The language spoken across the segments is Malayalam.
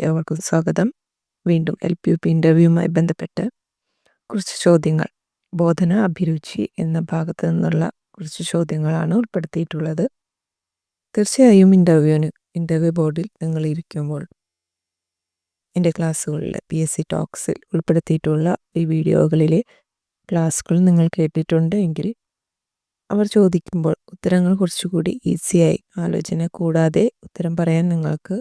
ഏവർക്കും സ്വാഗതം. വീണ്ടും എൽ പി യു പി ഇന്റർവ്യൂവുമായി ബന്ധപ്പെട്ട് കുറച്ച് ചോദ്യങ്ങൾ. ബോധന അഭിരുചി എന്ന ഭാഗത്ത് നിന്നുള്ള കുറച്ച് ചോദ്യങ്ങളാണ് ഉൾപ്പെടുത്തിയിട്ടുള്ളത്. തീർച്ചയായും ഇന്റർവ്യൂവിന് ഇന്റർവ്യൂ ബോർഡിൽ നിങ്ങൾ ഇരിക്കുമ്പോൾ എന്റെ ക്ലാസ്സുകളിൽ പി എസ് സി ടോക്സിൽ ഉൾപ്പെടുത്തിയിട്ടുള്ള ഈ വീഡിയോകളിലെ ക്ലാസ്സുകൾ നിങ്ങൾ കേട്ടിട്ടുണ്ട് എങ്കിൽ അവർ ചോദിക്കുമ്പോൾ ഉത്തരങ്ങൾ കുറച്ചുകൂടി ഈസിയായി. ആലോചന കൂടാതെ ഉത്തരം പറയാൻ നിങ്ങൾക്ക്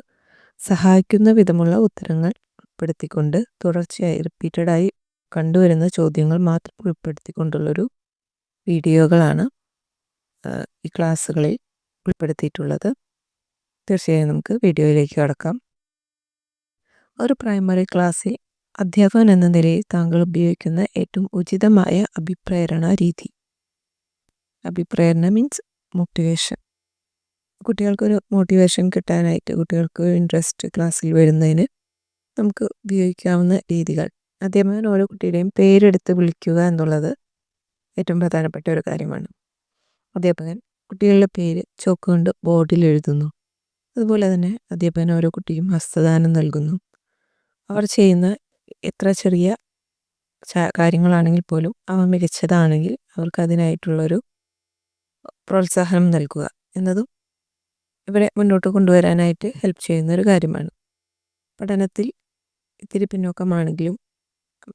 സഹായിക്കുന്ന വിധമുള്ള ഉത്തരങ്ങൾ ഉൾപ്പെടുത്തിക്കൊണ്ട് തുടർച്ചയായി റിപ്പീറ്റഡായി കണ്ടുവരുന്ന ചോദ്യങ്ങൾ മാത്രം ഉൾപ്പെടുത്തിക്കൊണ്ടുള്ളൊരു വീഡിയോകളാണ് ഈ ക്ലാസ്സുകളിൽ ഉൾപ്പെടുത്തിയിട്ടുള്ളത്. തീർച്ചയായും നമുക്ക് വീഡിയോയിലേക്ക് കടക്കാം. ഒരു പ്രൈമറി ക്ലാസ്സിൽ അധ്യാപകൻ എന്ന നിലയിൽ താങ്കൾ ഉപയോഗിക്കുന്ന ഏറ്റവും ഉചിതമായ അഭിപ്രേരണ രീതി. അഭിപ്രേരണ മീൻസ് മോട്ടിവേഷൻ കുട്ടികൾക്കൊരു മോട്ടിവേഷൻ കിട്ടാനായിട്ട് കുട്ടികൾക്ക് ഇൻട്രസ്റ്റ് ക്ലാസ്സിൽ വരുന്നതിന് നമുക്ക് ഉപയോഗിക്കാവുന്ന രീതികൾ. അധ്യാപകൻ ഓരോ കുട്ടിയുടെയും പേരെടുത്ത് വിളിക്കുക എന്നുള്ളത് ഏറ്റവും പ്രധാനപ്പെട്ട ഒരു കാര്യമാണ്. അധ്യാപകൻ കുട്ടികളുടെ പേര് ചോക്ക് കൊണ്ട് ബോർഡിൽ എഴുതുന്നു. അതുപോലെ തന്നെ അധ്യാപകൻ ഓരോ കുട്ടിയും ഹസ്തദാനം നൽകുന്നു. അവർ ചെയ്യുന്ന എത്ര ചെറിയ കാര്യങ്ങളാണെങ്കിൽ പോലും അവ മികച്ചതാണെങ്കിൽ അവർക്ക് അതിനായിട്ടുള്ളൊരു പ്രോത്സാഹനം നൽകുക. എന്നതും ഇവരെ മുന്നോട്ട് കൊണ്ടുവരാനായിട്ട് ഹെൽപ്പ് ചെയ്യുന്ന ഒരു കാര്യമാണ്. പഠനത്തിൽ ഇത്തിരി പിന്നോക്കമാണെങ്കിലും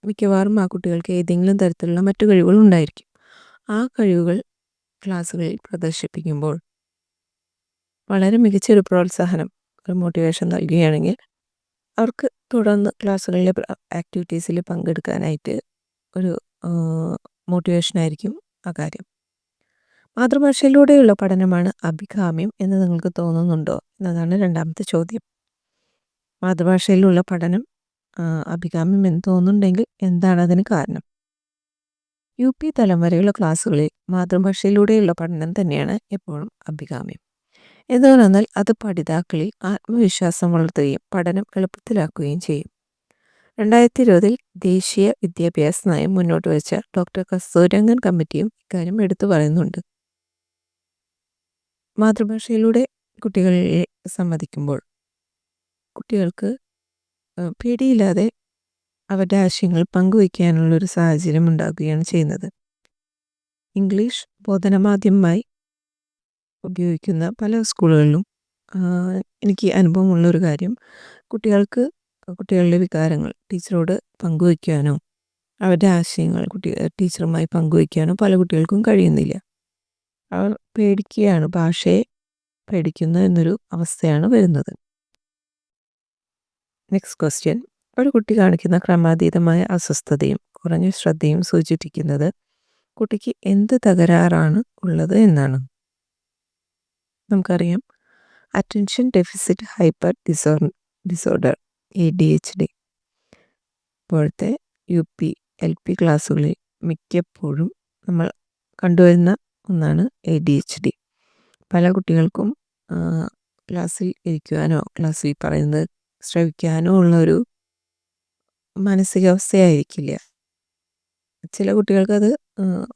മിക്കവാറും ആ കുട്ടികൾക്ക് ഏതെങ്കിലും തരത്തിലുള്ള മറ്റു കഴിവുകൾ ഉണ്ടായിരിക്കും. ആ കഴിവുകൾ ക്ലാസ്സുകളിൽ പ്രദർശിപ്പിക്കുമ്പോൾ വളരെ മികച്ച ഒരു പ്രോത്സാഹനം ഒരു മോട്ടിവേഷൻ നൽകുകയാണെങ്കിൽ അവർക്ക് തുടർന്ന് ക്ലാസ്സുകളിലെ ആക്ടിവിറ്റീസിൽ പങ്കെടുക്കാനായിട്ട് ഒരു മോട്ടിവേഷനായിരിക്കും ആ കാര്യം. മാതൃഭാഷയിലൂടെയുള്ള പഠനമാണ് അഭികാമ്യം എന്ന് നിങ്ങൾക്ക് തോന്നുന്നുണ്ടോ? എന്നതാണ് രണ്ടാമത്തെ ചോദ്യം. മാതൃഭാഷയിലുള്ള പഠനം അഭികാമ്യം എന്ന് തോന്നുന്നുണ്ടെങ്കിൽ എന്താണ് അതിന് കാരണം? യു പി തലം വരെയുള്ള ക്ലാസ്സുകളിൽ മാതൃഭാഷയിലൂടെയുള്ള പഠനം തന്നെയാണ് എപ്പോഴും അഭികാമ്യം. എന്തുകൊണ്ടെന്നാൽ അത് പഠിതാക്കളിൽ ആത്മവിശ്വാസം വളർത്തുകയും പഠനം എളുപ്പത്തിലാക്കുകയും ചെയ്യും. രണ്ടായിരത്തി ഇരുപതിൽ ദേശീയ വിദ്യാഭ്യാസ നയം മുന്നോട്ട് വെച്ച ഡോക്ടർ കസ്തൂരംഗൻ കമ്മിറ്റിയും ഇക്കാര്യം എടുത്തു പറയുന്നുണ്ട്. മാതൃഭാഷയിലൂടെ കുട്ടികളെ സംവദിക്കുമ്പോൾ കുട്ടികൾക്ക് പേടിയില്ലാതെ അവരുടെ ആശയങ്ങൾ പങ്കുവയ്ക്കാനുള്ളൊരു സാഹചര്യം ഉണ്ടാക്കുകയാണ് ചെയ്യുന്നത്. ഇംഗ്ലീഷ് ബോധനമാധ്യമമായി ഉപയോഗിക്കുന്ന പല സ്കൂളുകളിലും എനിക്ക് അനുഭവമുള്ളൊരു കാര്യം കുട്ടികൾക്ക് കുട്ടികളുടെ വികാരങ്ങൾ ടീച്ചറോട് പങ്കുവയ്ക്കാനോ അവരുടെ ആശയങ്ങൾ കുട്ടി ടീച്ചറുമായി പങ്കുവയ്ക്കാനോ പല കുട്ടികൾക്കും കഴിയുന്നില്ല. അവർ പേടിക്കുകയാണ്. ഭാഷയെ പേടിക്കുന്ന എന്നൊരു അവസ്ഥയാണ് വരുന്നത്. നെക്സ്റ്റ് ക്വസ്റ്റ്യൻ ഒരു കുട്ടി കാണിക്കുന്ന ക്രമാതീതമായ അസ്വസ്ഥതയും കുറഞ്ഞ ശ്രദ്ധയും സൂചിപ്പിക്കുന്നത് കുട്ടിക്ക് എന്ത് തകരാറാണ് ഉള്ളത് എന്നാണ്. നമുക്കറിയാം. Attention deficit hyper disorder disorder A D H D ഇപ്പോഴത്തെ യു പി എൽ പി ക്ലാസ്സുകളിൽ മിക്കപ്പോഴും നമ്മൾ കണ്ടുവരുന്ന ഒന്നാണ് എ ഡി എച്ച് ഡി പല കുട്ടികൾക്കും ക്ലാസ്സിൽ ഇരിക്കുവാനോ ക്ലാസ്സിൽ പറയുന്നത് ശ്രവിക്കാനോ ഉള്ളൊരു മാനസികാവസ്ഥയായിരിക്കില്ല. ചില കുട്ടികൾക്കത്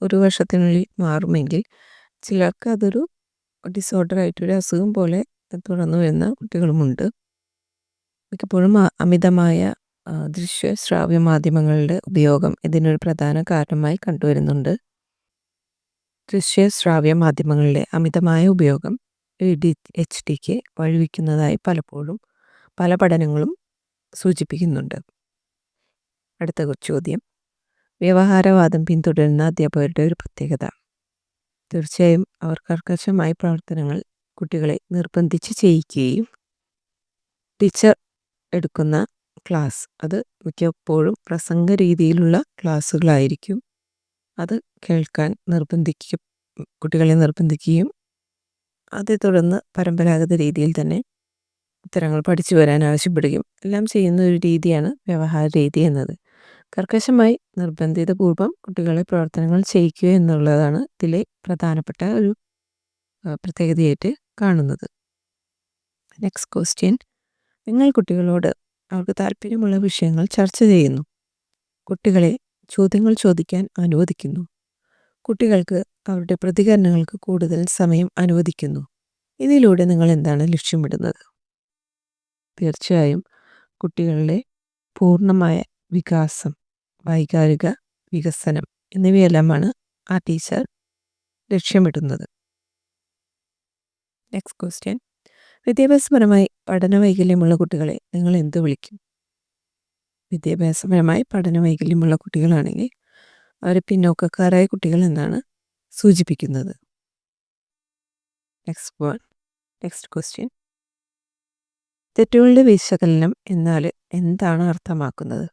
ഒരു വർഷത്തിനുള്ളിൽ മാറുമെങ്കിൽ ചിലർക്ക് അതൊരു ഡിസോർഡർ ആയിട്ടൊരു അസുഖം പോലെ തുടർന്നു വരുന്ന കുട്ടികളുമുണ്ട്. മിക്കപ്പോഴും അമിതമായ ദൃശ്യ ശ്രാവ്യ മാധ്യമങ്ങളുടെ ഉപയോഗം ഇതിനൊരു പ്രധാന കാരണമായി കണ്ടുവരുന്നുണ്ട്. ദൃശ്യ ശ്രാവ്യ മാധ്യമങ്ങളുടെ അമിതമായ ഉപയോഗം എ ഡി എച്ച് ഡിക്ക് വഴിവെക്കുന്നതായി പലപ്പോഴും പല പഠനങ്ങളും സൂചിപ്പിക്കുന്നുണ്ട്. അടുത്ത ചോദ്യം. വ്യവഹാരവാദം പിന്തുടരുന്ന അധ്യാപകരുടെ ഒരു പ്രത്യേകത. തീർച്ചയായും അവർ കർക്കശമായ പ്രവർത്തനങ്ങൾ കുട്ടികളെ നിർബന്ധിച്ച് ചെയ്യിക്കുകയും ടീച്ചർ എടുക്കുന്ന ക്ലാസ് അത് മിക്കപ്പോഴും പ്രസംഗ രീതിയിലുള്ള ക്ലാസ്സുകളായിരിക്കും അത് കേൾക്കാൻ നിർബന്ധിക്കും കുട്ടികളെ നിർബന്ധിക്കുകയും അതേ തുടർന്ന് പരമ്പരാഗത രീതിയിൽ തന്നെ ഉത്തരങ്ങൾ പഠിച്ചു വരാൻ ആവശ്യപ്പെടുകയും എല്ലാം ചെയ്യുന്ന ഒരു രീതിയാണ് വ്യവഹാര രീതി എന്നത്. കർക്കശമായി നിർബന്ധിതപൂർവം കുട്ടികളെ പ്രവർത്തനങ്ങൾ ചെയ്യിക്കുക എന്നുള്ളതാണ് ഇതിലെ പ്രധാനപ്പെട്ട ഒരു പ്രത്യേകതയായിട്ട് കാണുന്നത്. നെക്സ്റ്റ് ക്വസ്റ്റ്യൻ നിങ്ങൾ കുട്ടികളോട് അവർക്ക് താല്പര്യമുള്ള വിഷയങ്ങൾ ചർച്ച ചെയ്യുന്നു. കുട്ടികളെ ചോദ്യങ്ങൾ ചോദിക്കാൻ അനുവദിക്കുന്നു. കുട്ടികൾക്ക് അവരുടെ പ്രതികരണങ്ങൾക്ക് കൂടുതൽ സമയം അനുവദിക്കുന്നു. ഇതിലൂടെ നിങ്ങൾ എന്താണ് ലക്ഷ്യമിടുന്നത്? തീർച്ചയായും കുട്ടികളുടെ പൂർണമായ വികാസം വൈകാരിക വികസനം എന്നിവയെല്ലാമാണ് ആ ടീച്ചർ ലക്ഷ്യമിടുന്നത്. നെക്സ്റ്റ് ക്വസ്റ്റ്യൻ വിദ്യാഭ്യാസപരമായി പഠന വൈകല്യമുള്ള കുട്ടികളെ നിങ്ങൾ എന്ത് വിളിക്കും? വിദ്യാഭ്യാസപരമായി പഠന വൈകല്യമുള്ള കുട്ടികളാണെങ്കിൽ അവരെ പിന്നോക്കക്കാരായ കുട്ടികൾ എന്നാണ് സൂചിപ്പിക്കുന്നത്. നെക്സ്റ്റ് വൺ നെക്സ്റ്റ് ക്വസ്റ്റ്യൻ തെറ്റുകളുടെ വിശകലനം എന്നാൽ എന്താണ് അർത്ഥമാക്കുന്നത്?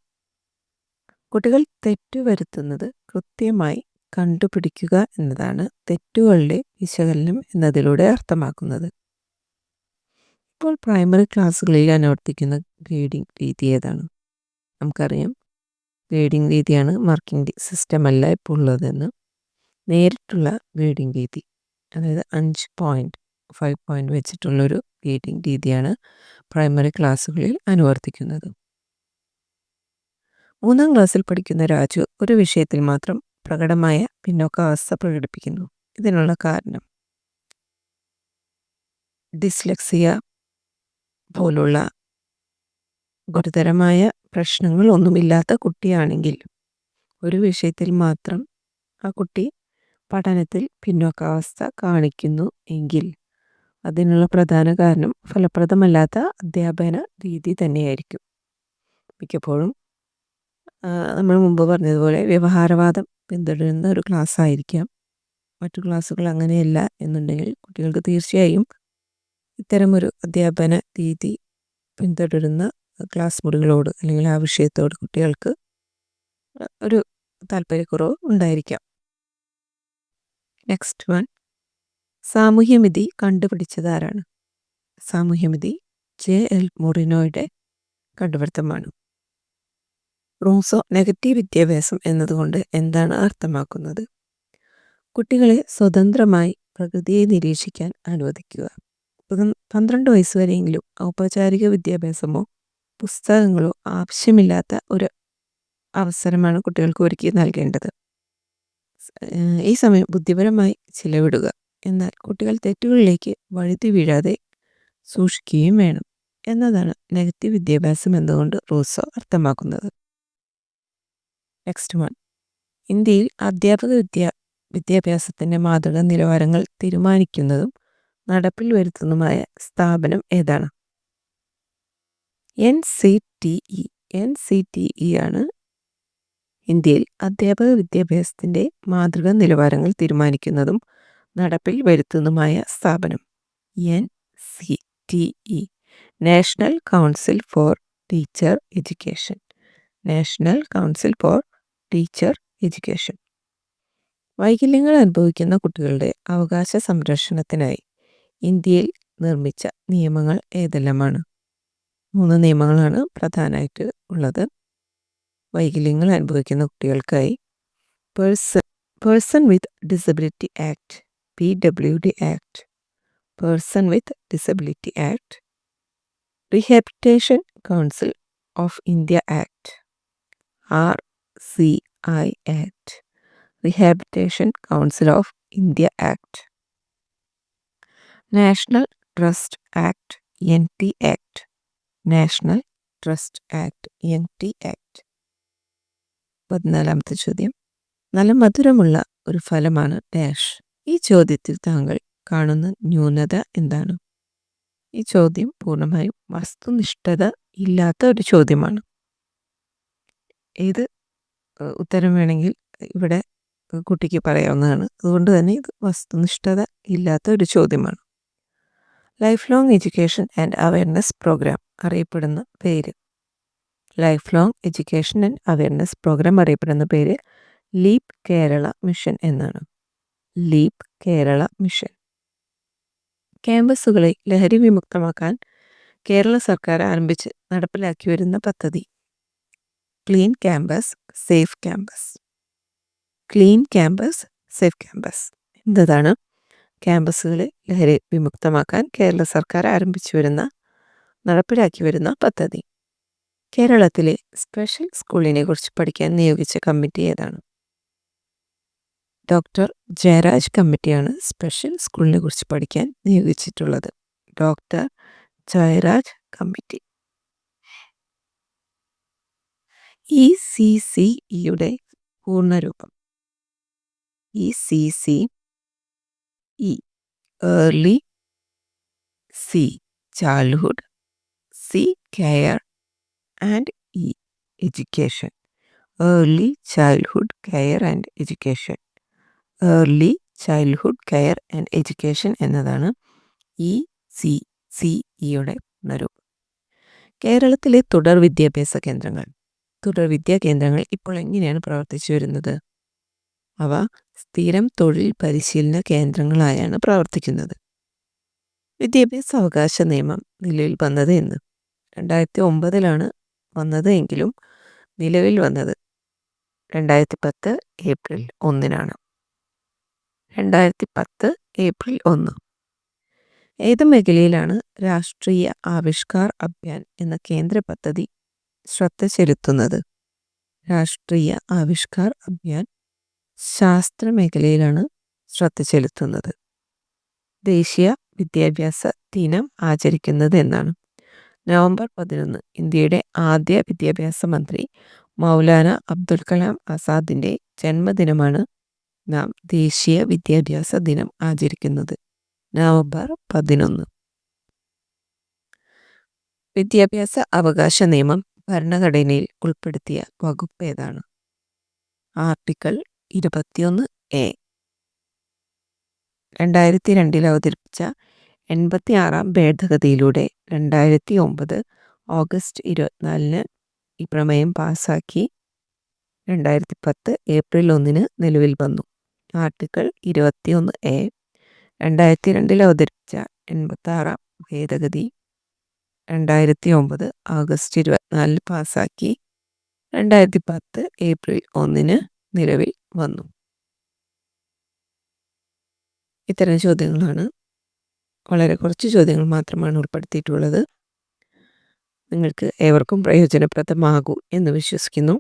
കുട്ടികൾ തെറ്റ് വരുത്തുന്നത് കൃത്യമായി കണ്ടുപിടിക്കുക എന്നതാണ് തെറ്റുകളുടെ വിശകലനം എന്നതിലൂടെ അർത്ഥമാക്കുന്നത്. ഇപ്പോൾ പ്രൈമറി ക്ലാസ്സുകളിൽ അനുവർത്തിക്കുന്ന ഗ്രേഡിംഗ് രീതി ഏതാണ്? നമുക്കറിയാം. ഗ്രേഡിംഗ് രീതിയാണ് മാർക്കിംഗ് സിസ്റ്റം അല്ല ഇപ്പോൾ ഉള്ളതെന്ന്. നേരിട്ടുള്ള ഗ്രേഡിംഗ് രീതി. അതായത് അഞ്ച് പോയിന്റ് ഫൈവ് പോയിന്റ് വെച്ചിട്ടുള്ളൊരു ഗ്രേഡിംഗ് രീതിയാണ് പ്രൈമറി ക്ലാസ്സുകളിൽ അനുവർത്തിക്കുന്നത്. മൂന്നാം ക്ലാസ്സിൽ പഠിക്കുന്ന രാജു ഒരു വിഷയത്തിൽ മാത്രം പ്രകടമായ പിന്നോക്കാവസ്ഥ പ്രകടിപ്പിക്കുന്നു. ഇതിനുള്ള കാരണം. ഡിസ്ലെക്സിയ പോലുള്ള ഗുരുതരമായ പ്രശ്നങ്ങൾ ഒന്നുമില്ലാത്ത കുട്ടിയാണെങ്കിൽ ഒരു വിഷയത്തിൽ മാത്രം ആ കുട്ടി പഠനത്തിൽ പിന്നോക്കാവസ്ഥ കാണിക്കുന്നു എങ്കിൽ അതിനുള്ള പ്രധാന കാരണം ഫലപ്രദമല്ലാത്ത അധ്യാപന രീതി തന്നെയായിരിക്കും. മിക്കപ്പോഴും നമ്മൾ മുമ്പ് പറഞ്ഞതുപോലെ വ്യവഹാരവാദം പിന്തുടരുന്ന ഒരു ക്ലാസ് ആയിരിക്കാം മറ്റു ക്ലാസ്സുകൾ അങ്ങനെയല്ല എന്നുണ്ടെങ്കിൽ കുട്ടികൾക്ക് തീർച്ചയായും ഇത്തരമൊരു അധ്യാപന രീതി പിന്തുടരുന്ന ക്ലാസ് മുറികളോട് അല്ലെങ്കിൽ ആ വിഷയത്തോട് കുട്ടികൾക്ക് ഒരു താല്പര്യക്കുറവ് ഉണ്ടായിരിക്കാം. നെക്സ്റ്റ് വൺ സാമൂഹ്യമിതി കണ്ടുപിടിച്ചത് ആരാണ്? സാമൂഹ്യമിതി ജെ. എൽ. മൊറിനോയുടെ കണ്ടുപിടുത്തമാണ്. റൂസോ നെഗറ്റീവ് വിദ്യാഭ്യാസം എന്നതുകൊണ്ട് എന്താണ് അർത്ഥമാക്കുന്നത്? കുട്ടികളെ സ്വതന്ത്രമായി പ്രകൃതിയെ നിരീക്ഷിക്കാൻ അനുവദിക്കുക. പന്ത്രണ്ട് വയസ്സുവരെയെങ്കിലും ഔപചാരിക വിദ്യാഭ്യാസമോ പുസ്തകങ്ങളോ ആവശ്യമില്ലാത്ത ഒരു അവസരമാണ് കുട്ടികൾക്ക് ഒരുക്കി നൽകേണ്ടത്. ഈ സമയം ബുദ്ധിപരമായി ചിലവിടുക. എന്നാൽ കുട്ടികൾ തെറ്റുകളിലേക്ക് വഴുതി വീഴാതെ സൂക്ഷിക്കുകയും വേണം. എന്നതാണ് നെഗറ്റീവ് വിദ്യാഭ്യാസം എന്നതുകൊണ്ട് റൂസോ അർത്ഥമാക്കുന്നത്. Next one. ഇന്ത്യയിൽ അധ്യാപക വിദ്യാ വിദ്യാഭ്യാസത്തിന്റെ മാതൃക നിലവാരങ്ങൾ തീരുമാനിക്കുന്നതും നടപ്പിൽ വരുത്തുന്നതുമായ സ്ഥാപനം ഏതാണ്? N C T E N C T E ആണ് ഇന്ത്യയിൽ അധ്യാപക വിദ്യാഭ്യാസത്തിന്റെ മാതൃക നിലവാരങ്ങൾ തീരുമാനിക്കുന്നതും നടപ്പിൽ വരുത്തുന്നതുമായ സ്ഥാപനം N C T E national council for teacher education national council for teacher education വൈകല്യങ്ങൾ അനുഭവിക്കുന്ന കുട്ടികളുടെ അവകാശ സംരക്ഷണത്തിനായി ഇന്ത്യയിൽ നിർമ്മിച്ച നിയമങ്ങൾ ഏതെല്ലാമാണ്? മൂന്ന് നിയമങ്ങളാണ് പ്രധാനമായിട്ട് ഉള്ളത്. വൈകല്യങ്ങൾ അനുഭവിക്കുന്ന കുട്ടികൾക്കായി person person with disability act P W D act person with disability act rehabilitation council of India act R C I act rehabilitation council of India act national trust act N T act national trust act N T act. പതിനാലാമത്തെ ചോദ്യം. നല്ല മധുരമുള്ള ഒരു ഫലമാണ് ഡാഷ്. ഈ ചോദ്യത്തിൽ താങ്കൾ കാണുന്ന ന്യൂനത എന്താണ്? ഈ ചോദ്യം പൂർണമായും വസ്തുനിഷ്ഠത ഇല്ലാത്ത ഒരു ചോദ്യമാണ്. ഏത് ഉത്തരം വേണമെങ്കിൽ ഇവിടെ കുട്ടിക്ക് പറയാവുന്നതാണ്. അതുകൊണ്ട് തന്നെ ഇത് വസ്തുനിഷ്ഠത ഇല്ലാത്ത ഒരു ചോദ്യമാണ്. Lifelong education and awareness programme. അറിയപ്പെടുന്ന പേര്. Lifelong education and awareness programme അറിയപ്പെടുന്ന പേര് ലീപ് കേരള മിഷൻ എന്നാണ്. ലീപ് കേരള മിഷൻ ക്യാമ്പസുകളെ ലഹരി വിമുക്തമാക്കാൻ കേരള സർക്കാർ ആരംഭിച്ച് നടപ്പിലാക്കി വരുന്ന പദ്ധതി. Clean campus safe campus clean campus safe campus എന്നതാണ് ക്യാമ്പസുകളെ ലഹരി വിമുക്തമാക്കാൻ കേരള സർക്കാർ ആരംഭിച്ചു വരുന്ന നടപ്പിലാക്കി വരുന്ന പദ്ധതി. കേരളത്തിലെ സ്പെഷ്യൽ സ്കൂളിനെ കുറിച്ച് പഠിക്കാൻ നിയോഗിച്ച കമ്മിറ്റി ഏതാണ്? ഡോക്ടർ ജയരാജ് കമ്മിറ്റിയാണ് സ്പെഷ്യൽ സ്കൂളിനെ കുറിച്ച് പഠിക്കാൻ നിയോഗിച്ചിട്ടുള്ളത്. Doctor Jayaraj committee. E C C ഇയുടെ പൂർണരൂപം. E C C E. Early C childhood C care and E education early childhood care and education early childhood care and education എന്നതാണ് ഇ സി സി ഇയുടെ പുനരൂപം കേരളത്തിലെ തുടർ വിദ്യാഭ്യാസ കേന്ദ്രങ്ങൾ. തുടർ വിദ്യാ കേന്ദ്രങ്ങൾ ഇപ്പോൾ എങ്ങനെയാണ് പ്രവർത്തിച്ചു വരുന്നത്? അവ സ്ഥിരം തൊഴിൽ പരിശീലന കേന്ദ്രങ്ങളായാണ് പ്രവർത്തിക്കുന്നത്. വിദ്യാഭ്യാസ അവകാശ നിയമം നിലവിൽ വന്നത് എന്ന്. രണ്ടായിരത്തി ഒമ്പതിലാണ് വന്നത് എങ്കിലും നിലവിൽ വന്നത് രണ്ടായിരത്തി പത്ത് ഏപ്രിൽ ഒന്നിനാണ്. രണ്ടായിരത്തി പത്ത് ഏപ്രിൽ ഒന്ന്. ഏത് മേഖലയിലാണ് രാഷ്ട്രീയ ആവിഷ്കാർ അഭിയാൻ എന്ന കേന്ദ്ര പദ്ധതി ശ്രദ്ധ ചെലുത്തുന്നത്? രാഷ്ട്രീയ ആവിഷ്കാർ അഭിയാൻ ശാസ്ത്ര മേഖലയിലാണ് ശ്രദ്ധ ചെലുത്തുന്നത്. ദേശീയ വിദ്യാഭ്യാസ ദിനം ആചരിക്കുന്നത് എന്നാണ് നവംബർ പതിനൊന്ന് ഇന്ത്യയുടെ ആദ്യ വിദ്യാഭ്യാസ മന്ത്രി മൗലാന അബ്ദുൽ കലാം ആസാദിന്റെ ജന്മദിനമാണ് നാം ദേശീയ വിദ്യാഭ്യാസ ദിനം ആചരിക്കുന്നത്. നവംബർ പതിനൊന്ന്. വിദ്യാഭ്യാസ അവകാശ നിയമം ഭരണഘടനയിൽ ഉൾപ്പെടുത്തിയ വകുപ്പ് ഏതാണ്? ആർട്ടിക്കിൾ ഇരുപത്തിയൊന്ന് എ. രണ്ടായിരത്തി രണ്ടിൽ അവതരിപ്പിച്ച എൺപത്തി ആറാം ഭേദഗതിയിലൂടെ രണ്ടായിരത്തി ഒമ്പത് ഓഗസ്റ്റ് ഇരുപത്തിനാലിന് ഈ പ്രമേയം പാസാക്കി. രണ്ടായിരത്തി പത്ത് ഏപ്രിൽ ഒന്നിന് നിലവിൽ വന്നു. ആർട്ടിക്കിൾ ഇരുപത്തിയൊന്ന് എ രണ്ടായിരത്തി രണ്ടിൽ അവതരിപ്പിച്ച എൺപത്താറാം ഭേദഗതി രണ്ടായിരത്തി ഒമ്പത് ആഗസ്റ്റ് ഇരുപത്തിനാലിന് പാസാക്കി. രണ്ടായിരത്തി പത്ത് ഏപ്രിൽ ഒന്നിന് നിലവിൽ വന്നു. ഇത്തരം ചോദ്യങ്ങളാണ് വളരെ കുറച്ച് ചോദ്യങ്ങൾ മാത്രമാണ് ഉൾപ്പെടുത്തിയിട്ടുള്ളത്. നിങ്ങൾക്ക് ഏവർക്കും പ്രയോജനപ്രദമാകൂ എന്ന് വിശ്വസിക്കുന്നു.